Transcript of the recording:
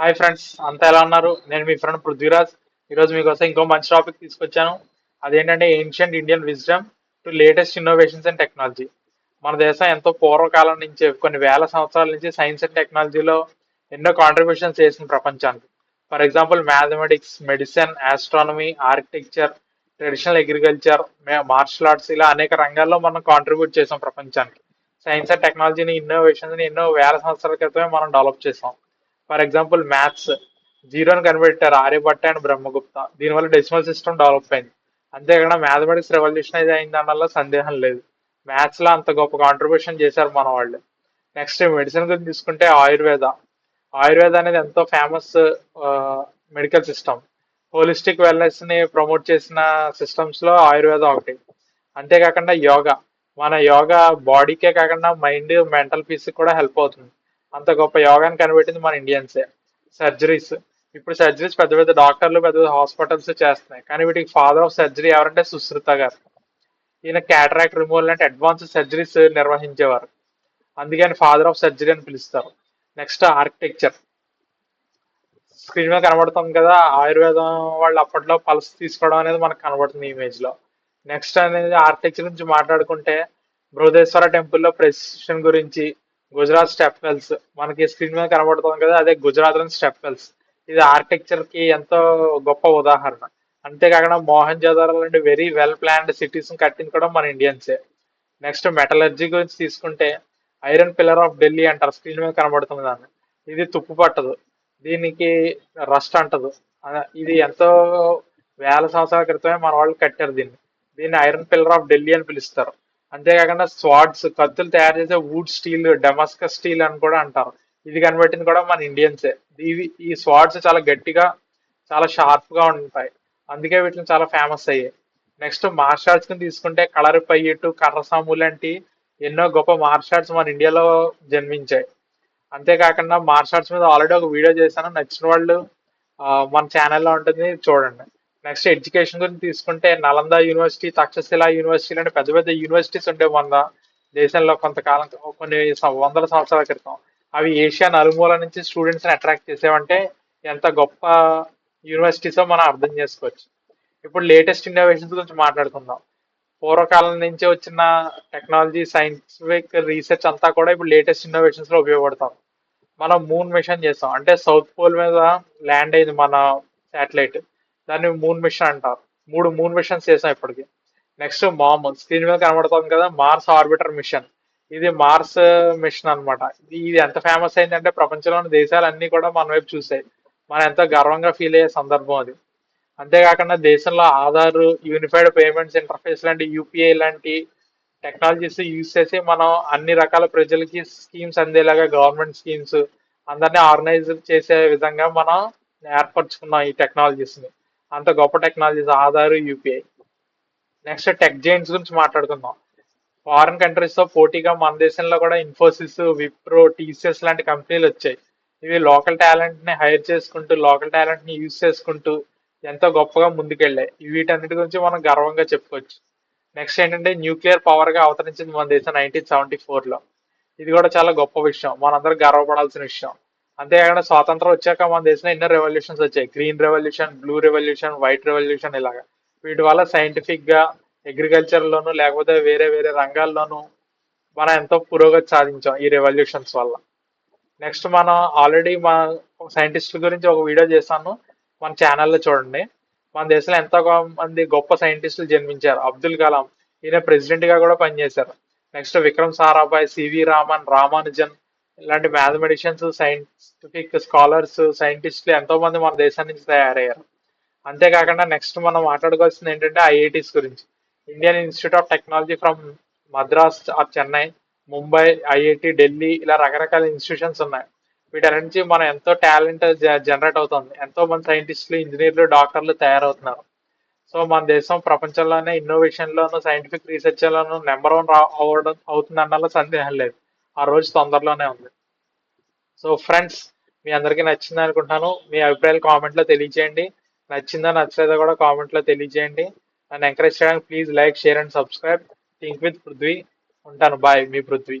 Hi friends అంతా ఎలా ఉన్నారు? నేను మీ ఫ్రెండ్ పృథ్వీరాజ్. ఈరోజు మీకోసం ఇంకో మంచి టాపిక్ తీసుకొచ్చాను. అదేంటంటే ancient Indian wisdom to latest innovations and technology మన దేశం ఎంతో పూర్వకాలం నుంచి కొన్ని వేల సంవత్సరాల నుంచి సైన్స్ అండ్ టెక్నాలజీలో ఎన్నో కాంట్రిబ్యూషన్స్ చేసిన ప్రపంచానికి. For example mathematics medicine astronomy architecture traditional agriculture martial arts ఇలా అనేక రంగాల్లో మనం కాంట్రిబ్యూట్ చేసాం ప్రపంచానికి. సైన్స్ అండ్ టెక్నాలజీని ఇన్నోవేషన్స్ని ఎన్నో వేల సంవత్సరాల క్రితమే మనం డెవలప్ చేసాం. ఫర్ ఎగ్జాంపుల్ మ్యాథ్స్ జీరోని కనిపెట్టారు ఆర్యభట్ట అండ్ బ్రహ్మగుప్త. దీనివల్ల డెసిమల్ సిస్టమ్ డెవలప్ అయింది. అంతేకాకుండా మ్యాథమెటిక్స్ రెవల్యూషన్ అయితే అయింది దానివల్ల సందేహం లేదు. మ్యాథ్స్లో అంత గొప్ప కాంట్రిబ్యూషన్ చేశారు మన వాళ్ళు. నెక్స్ట్ మెడిసిన్ గురించి తీసుకుంటే ఆయుర్వేద. ఆయుర్వేద అనేది ఎంతో ఫేమస్ మెడికల్ సిస్టమ్ హోలిస్టిక్ వెల్నెస్ని ప్రమోట్ చేసిన సిస్టమ్స్లో ఆయుర్వేద ఒకటి. అంతేకాకుండా యోగా. మన యోగా బాడీకే కాకుండా మైండ్ మెంటల్ పీస్ కూడా హెల్ప్ అవుతుంది. అంత గొప్ప యోగాని కనిపెట్టింది మన ఇండియన్సే. సర్జరీస్. ఇప్పుడు సర్జరీస్ పెద్ద పెద్ద డాక్టర్లు పెద్ద పెద్ద హాస్పిటల్స్ చేస్తున్నాయి. కానీ వీటికి ఫాదర్ ఆఫ్ సర్జరీ ఎవరంటే సుశ్రుత గారు. ఈయన క్యాటరాక్ట్ రిమూవల్ అంటే అడ్వాన్స్ సర్జరీస్ నిర్వహించేవారు. అందుకని ఫాదర్ ఆఫ్ సర్జరీ అని పిలుస్తారు. నెక్స్ట్ ఆర్కిటెక్చర్ స్క్రీన్ మీద కనబడుతుంది కదా ఆయుర్వేదం వాళ్ళు అప్పట్లో పల్స్ తీసుకోవడం అనేది మనకు కనబడుతుంది ఇమేజ్లో. నెక్స్ట్ అనేది ఆర్కిటెక్చర్ గురించి మాట్లాడుకుంటే బృహదేశ్వర టెంపుల్లో ప్రెసిషన్ గురించి గుజరాత్ స్టెప్వెల్స్ మనకి స్క్రీన్ మీద కనబడుతుంది కదా అదే గుజరాత్లోని స్టెప్వెల్స్ ఇది ఆర్కిటెక్చర్కి ఎంతో గొప్ప ఉదాహరణ. అంతేకాకుండా మోహన్ జోదార్ లాంటి వెరీ వెల్ ప్లాన్డ్ సిటీస్ కట్టింది కూడా మన ఇండియన్సే నెక్స్ట్ మెటలర్జీ గురించి తీసుకుంటే ఐరన్ పిల్లర్ ఆఫ్ ఢిల్లీ అంటారు. స్క్రీన్ మీద కనబడుతుంది దాన్ని. ఇది తుప్పు పట్టదు. దీనికి రస్ట్ అంటదు. ఇది ఎంతో వేల సంవత్సరాల క్రితమే మన వాళ్ళు కట్టారు దీన్ని. దీన్ని ఐరన్ పిల్లర్ ఆఫ్ ఢిల్లీ అని పిలుస్తారు. అంతేకాకుండా స్వాడ్స్ కత్తులు తయారు చేసే వుడ్ స్టీల్ డెమస్కస్ స్టీల్ అని కూడా అంటారు. ఇది కనిపెట్టింది కూడా మన ఇండియన్సే. ఇవి ఈ స్వాడ్స్ చాలా గట్టిగా చాలా షార్ప్గా ఉంటాయి. అందుకే వీటిని చాలా ఫేమస్ అయ్యాయి. నెక్స్ట్ మార్షల్ ఆర్ట్స్ కింద తీసుకుంటే కలర్ పయ్యట్టు కర్రసాము లాంటి ఎన్నో గొప్ప మార్షల్ ఆర్ట్స్ మన ఇండియాలో జన్మించాయి. అంతేకాకుండా మార్షల్ ఆర్ట్స్ మీద ఆల్రెడీ ఒక వీడియో చేశాను. నచ్చిన వాళ్ళు మన ఛానల్లో ఉంటుంది చూడండి. నెక్స్ట్ ఎడ్యుకేషన్ గురించి తీసుకుంటే నలంద యూనివర్సిటీ తక్షశిల యూనివర్సిటీ లాంటి పెద్ద పెద్ద యూనివర్సిటీస్ ఉండే మన దేశంలో కొంతకాలం కొన్ని సం- వందల సంవత్సరాల క్రితం. అవి ఏషియా నలుమూల నుంచి స్టూడెంట్స్ని అట్రాక్ట్ చేసేవంటే ఎంత గొప్ప యూనివర్సిటీసో మనం అర్థం చేసుకోవచ్చు. ఇప్పుడు లేటెస్ట్ ఇన్నోవేషన్స్ గురించి మాట్లాడుకుందాం. పూర్వకాలం నుంచి వచ్చిన టెక్నాలజీ సైంటిఫిక్ రీసెర్చ్ అంతా కూడా ఇప్పుడు లేటెస్ట్ ఇన్నోవేషన్స్లో ఉపయోగపడతాం. మనం మూన్ మిషన్ చేస్తాం. అంటే సౌత్ పోల్ మీద ల్యాండ్ అయింది మన శాటిలైట్. దాన్ని మూన్ మిషన్ అంటారు. మూడు మూన్ మిషన్స్ చేసాం ఇప్పటికి. నెక్స్ట్ మామ్ స్క్రీన్ మీద కనబడుతుంది కదా మార్స్ ఆర్బిటర్ మిషన్ ఇది మార్స్ మిషన్ uh, అన్నమాట. ఇది ఎంత ఫేమస్ అయిందంటే ప్రపంచంలోని దేశాలన్నీ కూడా మన వైపు చూసాయి. మనం ఎంతో గర్వంగా ఫీల్ అయ్యే సందర్భం అది. అంతేకాకుండా దేశంలో ఆధార్ యూనిఫైడ్ పేమెంట్స్ ఇంటర్ఫేస్ లాంటి యూపీఐ లాంటి టెక్నాలజీస్ యూజ్ చేసి మనం అన్ని రకాల ప్రజలకి స్కీమ్స్ అందేలాగా గవర్నమెంట్ స్కీమ్స్ అందరినీ ఆర్గనైజ్ చేసే విధంగా మనం ఏర్పరచుకున్నాం ఈ టెక్నాలజీస్ని అంత గొప్ప technologies Aadhaar UPI next tech giants గురించి మాట్లాడుకుందాం. ఫారిన్ కంట్రీస్తో పోటీగా మన దేశంలో కూడా ఇన్ఫోసిస్ విప్రో టీసీఎస్ లాంటి కంపెనీలు వచ్చాయి. ఇవి లోకల్ టాలెంట్ని హైర్ చేసుకుంటూ లోకల్ టాలెంట్ని యూజ్ చేసుకుంటూ ఎంతో గొప్పగా ముందుకెళ్ళాయి. వీటన్నిటి గురించి మనం గర్వంగా చెప్పుకోవచ్చు. నెక్స్ట్ ఏంటంటే న్యూక్లియర్ పవర్గా అవతరించింది మన దేశం నైన్టీన్ సెవెంటీ ఫోర్లో. ఇది కూడా చాలా గొప్ప విషయం. మనందరం గర్వపడాల్సిన విషయం. అంతేకాకుండా స్వాతంత్రం వచ్చాక మన దేశంలో ఎన్నో రెవల్యూషన్స్ వచ్చాయి. Green revolution blue revolution white revolution ఇలాగా. వీటి వల్ల సైంటిఫిక్గా అగ్రికల్చర్ లోను లేకపోతే వేరే వేరే రంగాల్లోనూ మనం ఎంతో పురోగతి సాధించాం ఈ రెవల్యూషన్స్ వల్ల. నెక్స్ట్ మనం ఆల్రెడీ మన సైంటిస్ట్ గురించి ఒక వీడియో చేశాను మన ఛానల్లో చూడండి. మన దేశంలో ఎంతో మంది గొప్ప సైంటిస్టులు జన్మించారు. అబ్దుల్ కలాం. ఈయన ప్రెసిడెంట్గా కూడా పనిచేశారు. నెక్స్ట్ విక్రమ్ సారాభాయ్ సివి రామన్ రామానుజన్ ఇలాంటి మ్యాథమెటిషియన్స్ సైంటిఫిక్ స్కాలర్స్ సైంటిస్టులు ఎంతో మంది మన దేశం నుంచి తయారయ్యారు. అంతేకాకుండా నెక్స్ట్ మనం మాట్లాడుకోవాల్సింది ఏంటంటే ఐఐటీస్ గురించి. Indian Institute of Technology from Madras or Chennai Mumbai IIT Delhi ఇలా రకరకాల ఇన్స్టిట్యూషన్స్ ఉన్నాయి. వీటి నుంచి మనం ఎంతో టాలెంట్ జనరేట్ అవుతుంది. ఎంతో మంది సైంటిస్టులు ఇంజనీర్లు డాక్టర్లు తయారవుతున్నారు. సో మన దేశం ప్రపంచంలోనే ఇన్నోవేషన్లోనూ సైంటిఫిక్ రీసెర్చ్లోనూ నెంబర్ వన్ అవడం అవుతుంది అన్నలో సందేహం లేదు. ఆ రోజు తొందరలోనే ఉంది. సో ఫ్రెండ్స్ మీ అందరికీ నచ్చింది అనుకుంటున్నాను మీ అభిప్రాయాలు కామెంట్లో తెలియజేయండి నచ్చిందా నచ్చలేదా కూడా కామెంట్లో తెలియజేయండి నన్ను ఎంకరేజ్ చేయడానికి please like share and subscribe think with Prithvi ఉంటాను. బాయ్ మీ పృథ్వీ